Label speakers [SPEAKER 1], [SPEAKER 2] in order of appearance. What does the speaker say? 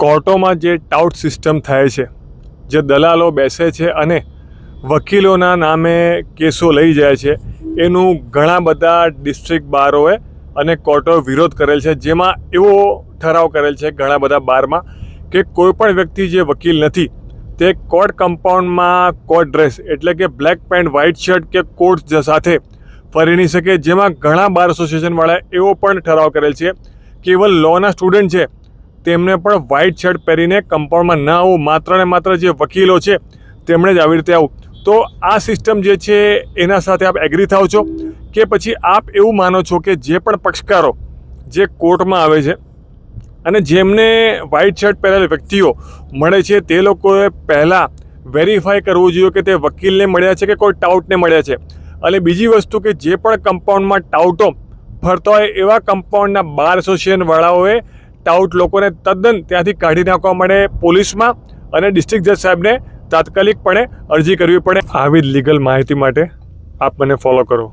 [SPEAKER 1] કોર્ટોમાં જે ટાઉટ સિસ્ટમ થાય છે, જે દલાલો બેસે છે અને વકીલોના નામે કેસો લઈ જાય છે, એનું ઘણા બધા ડિસ્ટ્રિક્ટ બારોએ અને કોર્ટોએ વિરોધ કરેલ છે, જેમાં એવો ઠરાવ કરેલ છે ઘણા બધા બારમાં કે કોઈપણ વ્યક્તિ જે વકીલ નથી, તે કોર્ટ કમ્પાઉન્ડમાં કોર્ટ ડ્રેસ એટલે કે બ્લેક પેન્ટ, વ્હાઇટ શર્ટ કે કોટ સાથે ફરીની શકે, જેમાં ઘણા બાર એસોસિએશનવાળાએ એવો પણ ઠરાવ કરેલ છે કેવલ લોના સ્ટુડન્ટ છે તેમને પણ વ્હાઇટ શર્ટ પહેરીને કમ્પાઉન્ડમાં ન આવવું માત્ર ને માત્ર જે વકીલો છે, તેમણે જ આવી રીતે આવું. તો આ સિસ્ટમ જે છે, એના સાથે આપ એગ્રી થાવ છો? કે પછી આપ એવું માનો છો કે જે પણ પક્ષકારો જે કોર્ટમાં આવે છે અને જેમને વ્હાઇટ શર્ટ પહેરેલા વ્યક્તિઓ મળે છે, તે લોકોએ પહેલાં વેરીફાઈ કરવું જોઈએ કે તે વકીલને મળ્યા છે કે કોઈ ટાઉટને મળ્યા છે. અને બીજી વસ્તુ કે જે પણ કમ્પાઉન્ડમાં ટાઉટો ફરતા હોય, એવા કમ્પાઉન્ડના બાર એસોસિએશનવાળાઓએ ટાઉટ લોકોને તદ્દન ત્યાંથી કાઢી નાખવા માટે પોલીસમાં અને ડિસ્ટ્રિક્ટ જજ સાહેબને તાત્કાલિકપણે અરજી કરવી પડે. આવી જ લીગલ માહિતી માટે આપ મને ફોલો કરો.